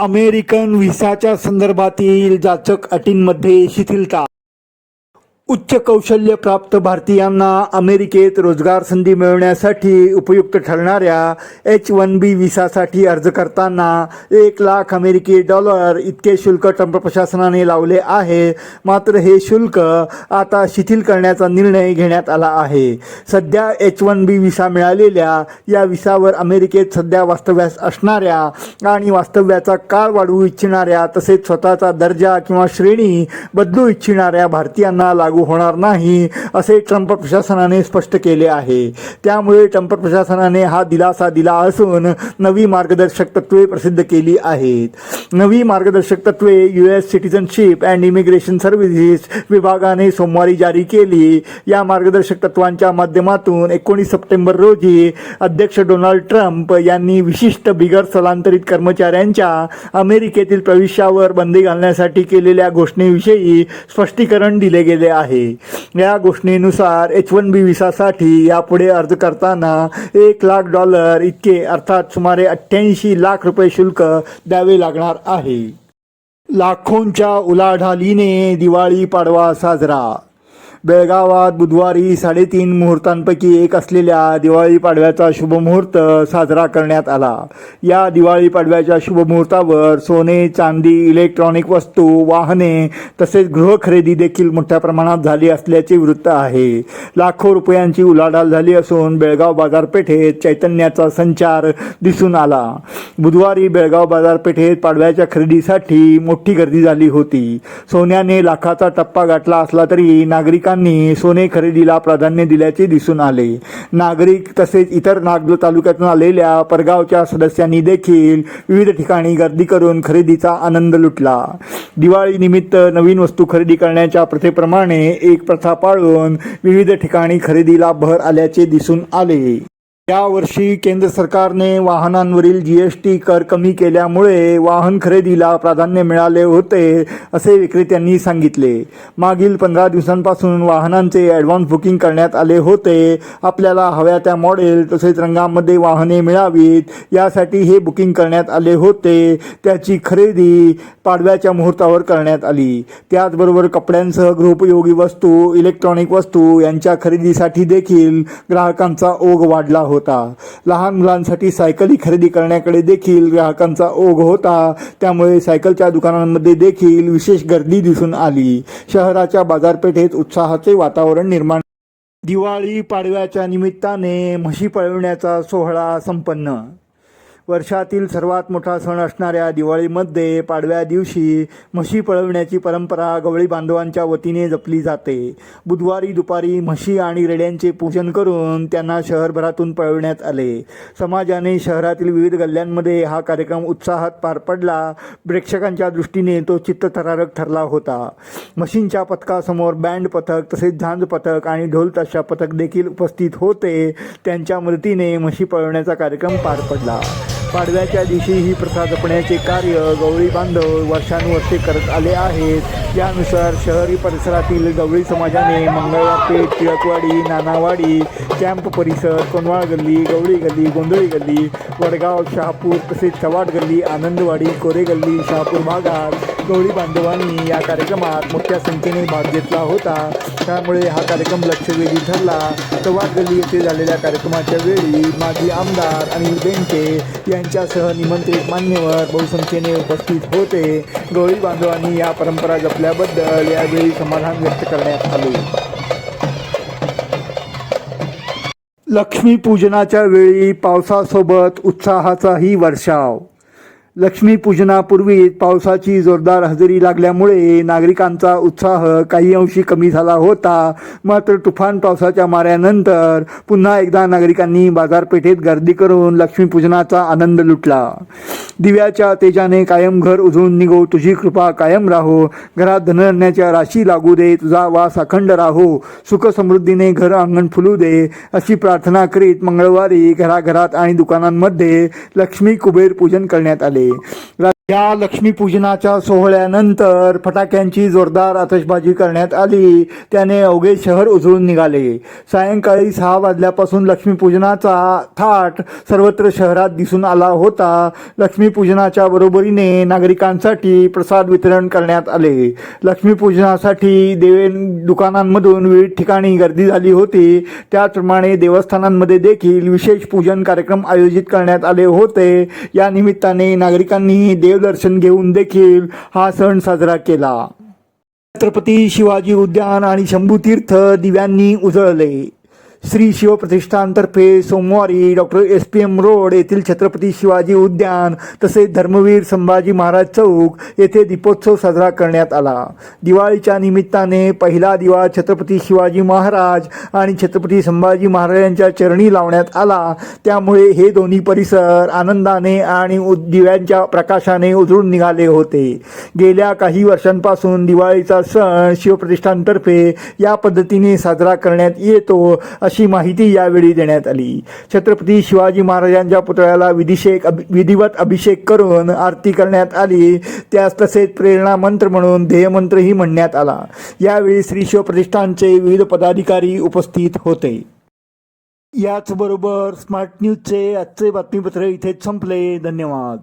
American व्हिसाच्या संदर्भातील जाचक अटींमध्ये शिथिलता उच्च कौशल्य प्राप्त भारतीयांना अमेरिकेत रोजगार संधी मिळवण्यासाठी उपयुक्त ठरणाऱ्या एच वन बी विसासाठी अर्ज करताना एक लाख अमेरिकी डॉलर इतके शुल्क ट्रम्प प्रशासनाने लावले आहे. मात्र हे शुल्क आता शिथिल करण्याचा निर्णय घेण्यात आला आहे. सध्या एच वन बी विसा मिळालेल्या या विसावर अमेरिकेत सध्या वास्तव्यास असणाऱ्या आणि वास्तव्याचा काळ वाढवू इच्छिणाऱ्या तसेच स्वतःचा दर्जा किंवा श्रेणी बदलू इच्छिणाऱ्या भारतीयांना लागू होणार नाही असे ट्रम्प प्रशासनाने स्पष्ट केले आहे. त्यामुळे ट्रम्प प्रशासनाने हा दिलासा दिला असून नवी मार्गदर्शक तत्त्वे प्रसिद्ध केली आहेत. नवी मार्गदर्शक तत्वे U S citizenship and immigration services विभागाने सोमवारी जारी केली. या मार्गदर्शक तत्वांच्या माध्यमातून एकोणीस सप्टेंबर रोजी अध्यक्ष डोनाल्ड ट्रम्प यांनी विशिष्ट बिगर स्थलांतरित कर्मचाऱ्यांच्या अमेरिकेतील प्रवेशावर बंदी घालण्यासाठी केलेल्या घोषणेविषयी स्पष्टीकरण दिले गेले आहे या घोषणेनुसार एच वन बी विसासाठी यापुढे अर्ज करताना एक लाख डॉलर इतके अर्थात सुमारे अठ्ठ्याऐंशी लाख रुपये शुल्क द्यावे लागणार आहे. लाखोंच्या उलाढालीने दिवाळी पाडवा साजरा. बेळगावात बुधवारी साडेतीन मुहूर्तांपैकी एक असलेल्या दिवाळी पाडव्याचा शुभमुहूर्त साजरा करण्यात आला. या दिवाळी पाडव्याच्या शुभमुहूर्तावर सोने चांदी इलेक्ट्रॉनिक वस्तू वाहने तसेच गृहखरेदी देखील मोठ्या प्रमाणात झाली असल्याचे वृत्त आहे. लाखो रुपयांची उलाढाल झाली असून बेळगाव बाजारपेठेत चैतन्याचा संचार दिसून आला. बुधवारी बेळगाव बाजारपेठेत पाडव्याच्या खरेदीसाठी मोठी गर्दी झाली होती. सोन्याने लाखाचा टप्पा गाठला असला तरी नागरिक नागरिकांनी सोने खरेदीला प्राधान्य दिल्याचे दिसून आले. नागरिक तसेच इतर नागलो तालुक्यातून आलेल्या परगावच्या सदस्यांनी देखील विविध ठिकाणी गर्दी करून खरेदीचा आनंद लुटला. दिवाळी निमित्त नवीन वस्तू खरेदी करण्याच्या प्रथेप्रमाणे एक प्रथा पाळून विविध ठिकाणी खरेदीला भर आल्याचे दिसून आले. यावर्षी केंद्र सरकारने वाहनांवरील जी एस टी कर कमी केल्यामुळे वाहन खरेदीला प्राधान्य मिळाले होते असे विक्रेत्यांनी सांगितले. मागील पंधरा दिवसांपासून वाहनांचे ॲडव्हान्स बुकिंग करण्यात आले होते. आपल्याला हव्या त्या मॉडेल तसेच रंगामध्ये वाहने मिळावीत यासाठी हे बुकिंग करण्यात आले होते. त्याची खरेदी पाडव्याच्या मुहूर्तावर करण्यात आली. त्याचबरोबर कपड्यांसह गृहोपयोगी वस्तू इलेक्ट्रॉनिक वस्तू यांच्या खरेदीसाठी देखील ग्राहकांचा ओघ वाढला होता. लहान मुलांसाठी सायकली खरेदी करण्याकडे देखील ग्राहकांचा ओघ होता. त्यामुळे सायकलच्या दुकानांमध्ये देखील विशेष गर्दी दिसून आली. शहराच्या बाजारपेठेत उत्साहाचे वातावरण निर्माण दिवाळी पाडव्याच्या निमित्ताने म्हशी पळवण्याचा सोहळा संपन्न. वर्षातील सर्वात मोठा सण असणाऱ्या दिवाळीमध्ये पाडव्या दिवशी म्हशी पळवण्याची परंपरा गवळी बांधवांच्या वतीने जपली जाते. बुधवारी दुपारी म्हशी आणि रेड्यांचे पूजन करून त्यांना शहरभरातून पळवण्यात आले. समाजाने शहरातील विविध गल्ल्यांमध्ये हा कार्यक्रम उत्साहात पार पडला. प्रेक्षकांच्या दृष्टीने तो चित्तथरारक ठरला होता. म्हशींच्या पथकासमोर बँड पथक तसेच झांज पथक आणि ढोल ताशा पथक देखील उपस्थित होते. त्यांच्या मदतीने म्हशी पळवण्याचा कार्यक्रम पार पडला. पाडव्याच्या दिवशी ही प्रथा जपण्याचे कार्य गवळी बांधव वर्षानुवर्षे करत आले आहेत. यानुसार शहरी परिसरातील गवळी समाजाने मंगळवार पेठ टिळकवाडी नानावाडी कॅम्प परिसर कोनवाळ गल्ली गवळी गल्ली गोंधळी गल्ली वडगाव शहापूर तसेच चव्हाट गल्ली आनंदवाडी कोरे गल्ली शहापूर भागात गौरी बांधवांनी या कार्यक्रमात मोठ्या संख्येने भाग घेतला होता. त्यामुळे हा कार्यक्रम लक्षवेधी ठरला. चव्हाण गल्ली येथे झालेल्या कार्यक्रमाच्या वेळी माजी आमदार अनिल बेंके यांच्यासह निमंत्रित मान्यवर बहुसंख्येने उपस्थित होते. गौरी बांधवांनी या परंपरा जपल्याबद्दल यावेळी समाधान व्यक्त करण्यात आले. लक्ष्मीपूजनाच्या वेळी पावसासोबत उत्साहाचाही वर्षाव. लक्ष्मीपूजनापूर्वी पावसाची जोरदार हजेरी लागल्यामुळे नागरिकांचा उत्साह काही अंशी कमी झाला होता. मात्र तुफान पावसाच्या माऱ्यानंतर पुन्हा एकदा नागरिकांनी बाजारपेठेत गर्दी करून लक्ष्मीपूजनाचा आनंद लुटला. दिव्याच्या तेजाने कायम घर उजळून निघो तुझी कृपा कायम राहो. घरात धनरण्याच्या राशी लागू दे तुझा वास अखंड राहो. सुखसमृद्धीने घर अंगण फुलू दे. अशी प्रार्थना करीत मंगळवारी घराघरात आणि दुकानांमध्ये लक्ष्मी कुबेर पूजन करण्यात आले. madre. या लक्ष्मीपूजनाच्या सोहळ्यानंतर फटाक्यांची जोरदार आतषबाजी करण्यात आली. त्याने अवघे शहर उजळून निघाले. सायंकाळी सहा वाजल्यापासून लक्ष्मीपूजनाचा थाट सर्वत्र शहरात दिसून आला होता. लक्ष्मीपूजनाच्या बरोबरीने नागरिकांसाठी प्रसाद वितरण करण्यात आले. लक्ष्मीपूजनासाठी देवे दुकानांमधून विविध ठिकाणी गर्दी झाली होती. त्याचप्रमाणे देवस्थानांमध्ये देखील विशेष पूजन कार्यक्रम आयोजित करण्यात आले होते. या निमित्ताने नागरिकांनी देवदर्शन घेऊन देखील हा सण साजरा केला. छत्रपती शिवाजी उद्यान आणि शंभूतीर्थ दिव्यांनी उजळले. श्री शिवप्रतिष्ठानतर्फे सोमवारी doctor S P M road येथील छत्रपती शिवाजी उद्यान तसेच धर्मवीर संभाजी महाराज चौक येथे दीपोत्सव साजरा करण्यात आला. दिवाळीच्या निमित्ताने पहिला दिवा छत्रपती शिवाजी महाराज आणि छत्रपती संभाजी महाराजांच्या चरणी लावण्यात आला. त्यामुळे हे दोन्ही परिसर आनंदाने आणि दिव्यांच्या प्रकाशाने उजळून निघाले होते. गेल्या काही वर्षांपासून दिवाळीचा सण शिवप्रतिष्ठानतर्फे या पद्धतीने साजरा करण्यात येतो अशी माहिती यावेळी देण्यात आली. छत्रपती शिवाजी महाराजांच्या पुतळ्याला विधिषेक अभि विधिवत अभिषेक करून आरती करण्यात आली. त्यास तसेच प्रेरणा मंत्र म्हणून ध्येयमंत्रही म्हणण्यात आला. यावेळी श्री शिवप्रतिष्ठानचे विविध पदाधिकारी उपस्थित होते. याचबरोबर स्मार्ट न्यूजचे आजचे बातमीपत्र इथेच संपले. धन्यवाद.